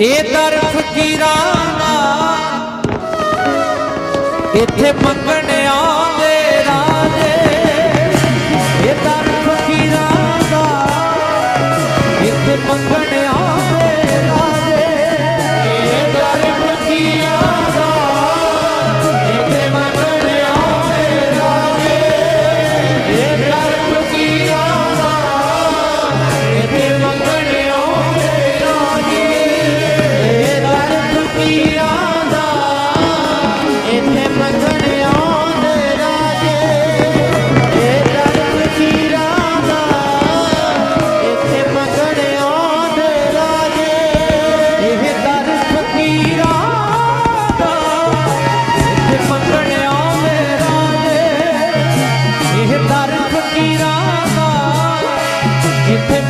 ਇਹ ਦਰ ਫਕੀਰਾਂ ਦਾ ਇੱਥੇ ਮੰਗਣ ਆਉਂਦੇ ਰਾਜੇ। ਇਹ ਦਰ ਫਕੀਰਾਂ ਦਾ ਇੱਥੇ ਮੰਗਣ ਇਹ ਦਰ ਫਕੀਰਾਂ ਦਾ ਜਿੱਥੇ